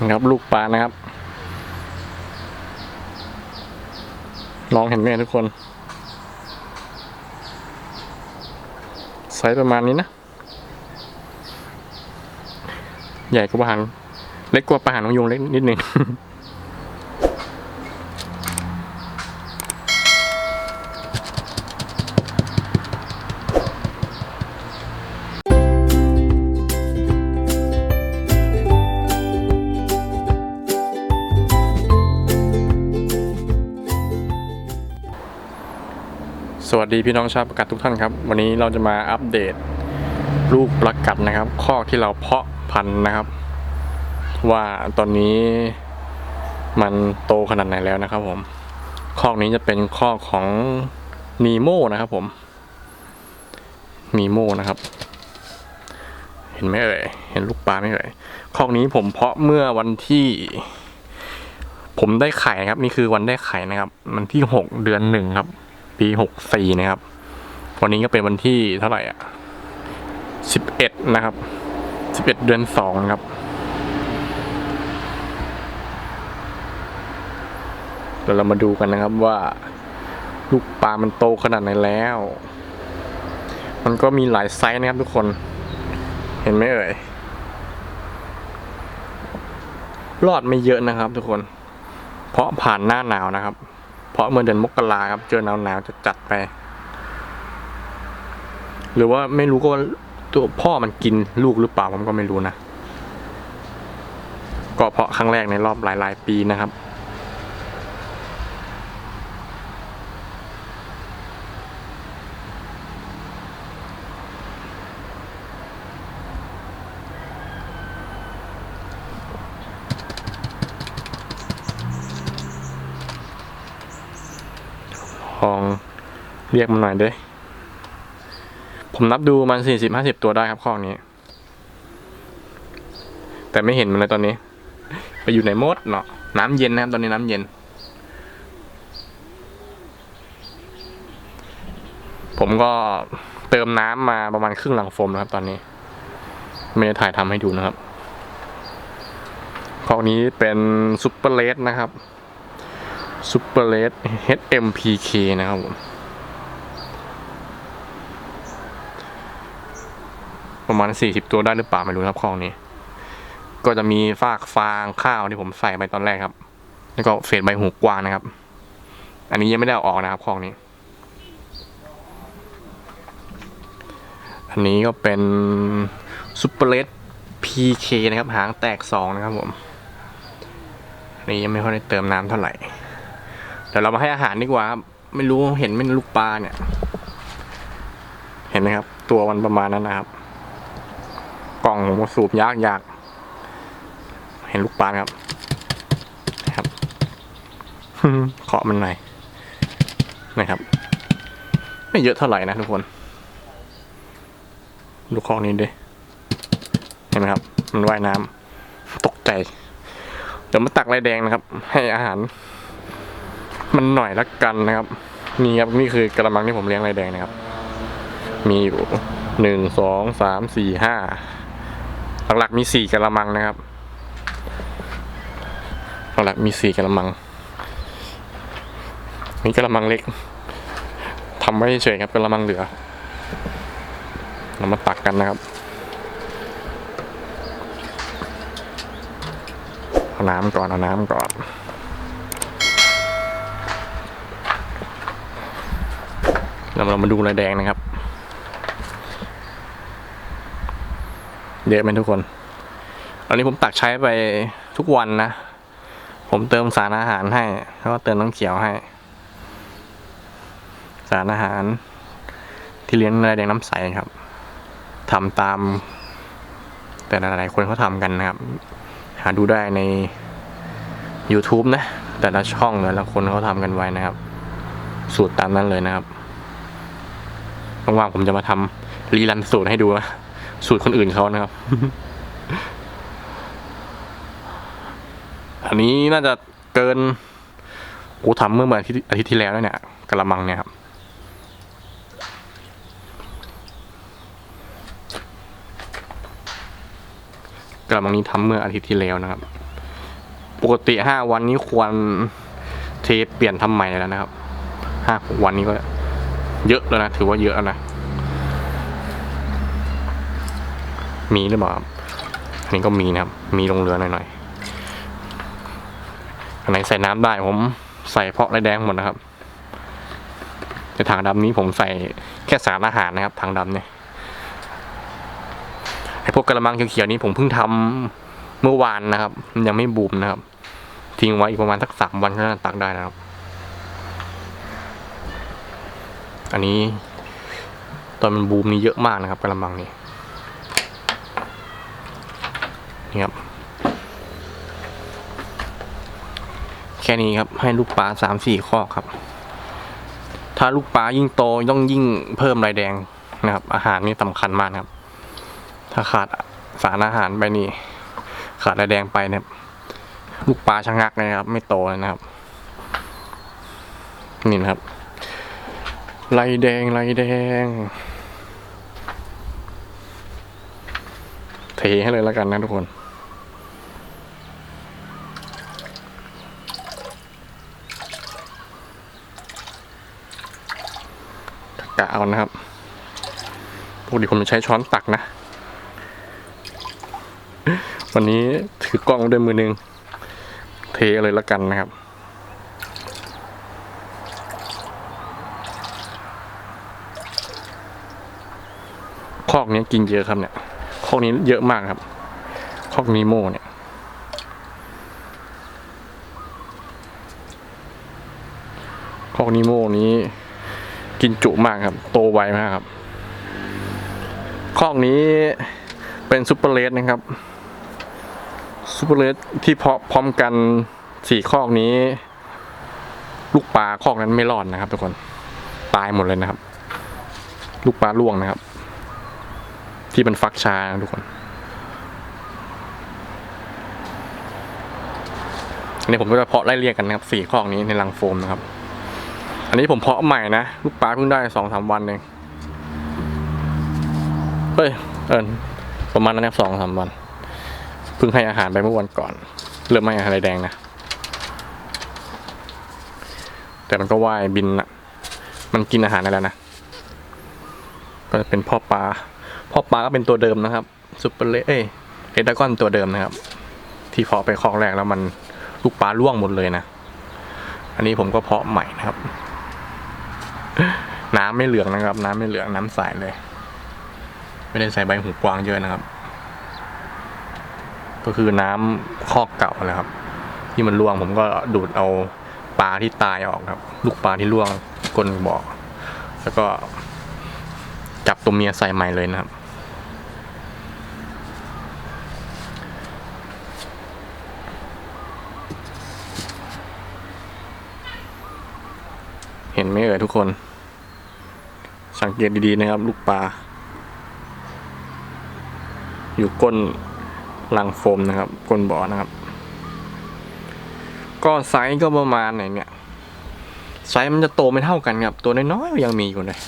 นะครับ ลูกปลานะครับ ลองเห็นไหมทุกคน ไซส์ประมาณนี้นะ ใหญ่กว่าปลาหางเล็กกว่าปลาหางนกยุงเล็กนิดนึง วัสดีพี่น้องชาวประกัดทุกท่านครับ วันนี้เราจะมาอัปเดตลูกประกัดนะครับคอกที่เราเพาะพันธุ์นะครับ ว่าตอนนี้มันโตขนาดไหนแล้วนะครับ ผมคอกนี้จะเป็นคอกของนีโมนะครับ ผมนีโมนะครับ เห็นไหมเอ่ยเห็นลูกปลาไหมเอ่ยคอกนี้ผมเพาะเมื่อวันที่ผมได้ไข่นะครับ นี่คือวันได้ไข่นะครับวันที่หกเดือนหนึ่งครับ ปีหกสี่นะครับ วันนี้ก็เป็นวันที่เท่าไหร่อะสิบเอ็ดนะครับสิบเอ็ดเดือนสองนะครับ เดี๋ยวเรามาดูกันนะครับว่า ลูกปลามันโตขนาดไหนแล้ว มันก็มีหลายไซส์นะครับทุกคน เห็นไหมเอ่ย รอดไม่เยอะนะครับทุกคน เพราะผ่านหน้าหนาวนะครับ เพราะเมื่อเดือนมกราครับ เจอหนาวหนาวจะจัดไป หรือว่าไม่รู้ก็ตัวพ่อมันกินลูกหรือเปล่าผมก็ไม่รู้นะ ก็เพราะครั้งแรกในรอบหลาย ๆ ปีนะครับ องเรียกมันหน่อยเด้ผมนับดูมันสี่สิบห้าสิบตัวได้ครับข้อนี้ แต่ไม่เห็นมันเลยตอนนี้ ไปอยู่ในมดเนาะน้ำเย็นนะครับ ตอนนี้น้ำเย็น ผมก็เติมน้ำมาประมาณครึ่งหลังโฟมนะครับ ตอนนี้ ไม่ได้ถ่ายทำให้ดูนะครับข้อนี้เป็นซุปเปอร์เลสนะครับ ซูเปอร์เลส HMPK นะครับผมประมาณ 40 ตัวได้หรือเปล่าไม่รู้ครับคลองนี้ ก็จะมีฟากฟางข้าวที่ผมใส่ไปตอนแรกครับ แล้วก็เฟดใบหูกวางนะครับ อันนี้ยังไม่ได้เอาออกนะครับคลองนี้ อันนี้ก็เป็นซูเปอร์เลส PK นะครับ หางแตก 2 นะครับผม อันนี้ยังไม่ค่อยได้เติมน้ำเท่าไหร่ ดี๋ยวเรามาให้อาหารดีกว่าครับ ไม่รู้เห็นไหม่ลูกปลาเนี่ย เห็นไหมครับ ตัวมันประมาณนั้นนะครับ กล่องผมสูบยากยาก เห็นลูกปลาครับ ครับเคาะมันหน่อยนะครับ ไม่เยอะเท่าไหร่นะทุกคน ดูคลองนี้ดิเห็นไหมครับ มันว่ายน้ำตกใจ เดี๋ยวมาตักลายแดงนะครับ ให้อาหาร มันหน่อยละกันนะครับ นี่ครับนี่คือกระมังที่ผมเลี้ยงลายแดงนะครับ มีอยู่หนึ่งสองสามสี่ห้าหลักๆมีสี่กระมังนะครับหลักๆมีสี่กระมังมีกระมังเล็กทำไว้เฉยครับกระมังเหลือเรามาตักกันนะครับเอาน้ำก่อนเอาน้ำก่อน เราเรามาดูลายแดงนะครับ เยอะไหมทุกคนตอนนี้ผมตักใช้ไปทุกวันนะ ผมเติมสารอาหารให้ แล้วก็เติมน้ำเขียวให้ สารอาหาร ที่เลี้ยงลายแดงน้ำใสครับทำตาม แต่หลายๆคนเขาทำกันนะครับ หาดูได้ใน YouTube นะ แต่ละช่องแต่ละคนเขาทำกันไว้นะครับ สูตรตามนั้นเลยนะครับ ว่างๆผมจะมาทำรีรันสูตรให้ดูนะสูตรคนอื่นเขานะครับ อันนี้น่าจะเกินกูทำเมื่ออาทิตย์อาทิตย์ที่แล้วแล้วเนี่ยกระมังเนี่ยครับกระมังนี้ทำเมื่ออาทิตย์ที่แล้วนะครับ ปกติห้าวันนี้ควรเทเปลี่ยนทำใหม่แล้วนะครับห้าวันนี้ก็ เยอะแล้วนะ ถือว่าเยอะแล้วนะ มีหรือเปล่าอันนี้ก็มีนะครับ มีลงเรือหน่อยๆอันไหนใส่น้ำได้ผมใส่เพาะไรแดงหมดนะครับในถังดำนี้ผมใส่แค่สารอาหารนะครับถังดำเนี่ยไอพวกกระมังเขียวๆนี้ผมเพิ่งทำเมื่อวานนะครับ มันยังไม่บูมนะครับทิ้งไว้อีกประมาณสักสามวันก็น่าตักได้นะครับ อันนี้ ตอนมันบูมนี่เยอะมากนะครับกระมังนี่นี่ครับ แค่นี้ครับให้ลูกปลาสามสี่ข้อครับ ถ้าลูกปลายิ่งโตต้องยิ่งเพิ่มรายแดงนะครับ อาหารนี่สำคัญมากครับ ถ้าขาดสารอาหารไปนี่ ขาดรายแดงไปเนี่ยลูกปลาชะงักเลยนะครับ ไม่โตเลยนะครับ นี่นะครับ ลายแดงลายแดง เทให้เลยแล้วกันนะทุกคน กะเอานะครับปกติผมจะใช้ช้อนตักนะ วันนี้ถือกล้องด้วยมือหนึง เทเลยแล้วกันนะครับ อกนี้กินเยอะครับเนี่ยคอกนี้เยอะมากครับ คอกนีโมเนี่ยคอกนีโมนี้กินจุมากครับ โตไวมากครับ คอกนี้เป็นซูเปอร์เลสนะครับซูเปอร์เลสที่เพาะพร้อมกันสี่คอกนี้ ลูกปลาคอกนั้นไม่รอดนะครับ ทุกคนตายหมดเลยนะครับ ลูกปลาล่วงนะครับ ที่เป็นฟักชานะทุกคนอันนี้ผมก็จะเพาะไล่เรียกกันนะครับสี่คอนี้ในรังโฟมนะครับ อันนี้ผมเพาะใหม่นะลูกปลาเพิ่งได้สองสามวันเองเฮ้ยเออประมาณนั้นครับสองสามวันเพิ่งให้อาหารไปเมื่อวันก่อน เริ่มให้อาหารไรแดงนะ แต่มันก็ว่ายบินอะมันกินอาหารได้แล้วนะ ก็จะเป็นพ่อปลา พ่อปลาก็เป็นตัวเดิมนะครับซุปเปอร์เลเอ้เรดากอนตัวเดิมนะครับ ที่เพาะไปคอกแรกแล้วมันลูกปลาล่วงหมดเลยนะ อันนี้ผมก็เพาะใหม่นะครับ น้ำไม่เหลืองนะครับ น้ำไม่เหลืองน้ำใสเลย ไม่ได้ใส่ใบหูกวางเยอะนะครับ ก็คือน้ำคอกเก่าแหละครับ ที่มันร่วงผมก็ดูดเอาปลาที่ตายออกครับ ลูกปลาที่ร่วงก้นบ่อแล้วก็ จับตัวเมียใส่ใหม่เลยนะครับ เห็นไหมเอ่ยทุกคน สังเกตดีๆนะครับ ลูกปลา อยู่ก้นรังโฟมนะครับ ก้นบ่อนะครับ ก็ไซส์ก็ประมาณไหนเนี่ยไซส์มันจะโตไม่เท่ากันครับ ตัวน้อยๆยังมีอยู่เลย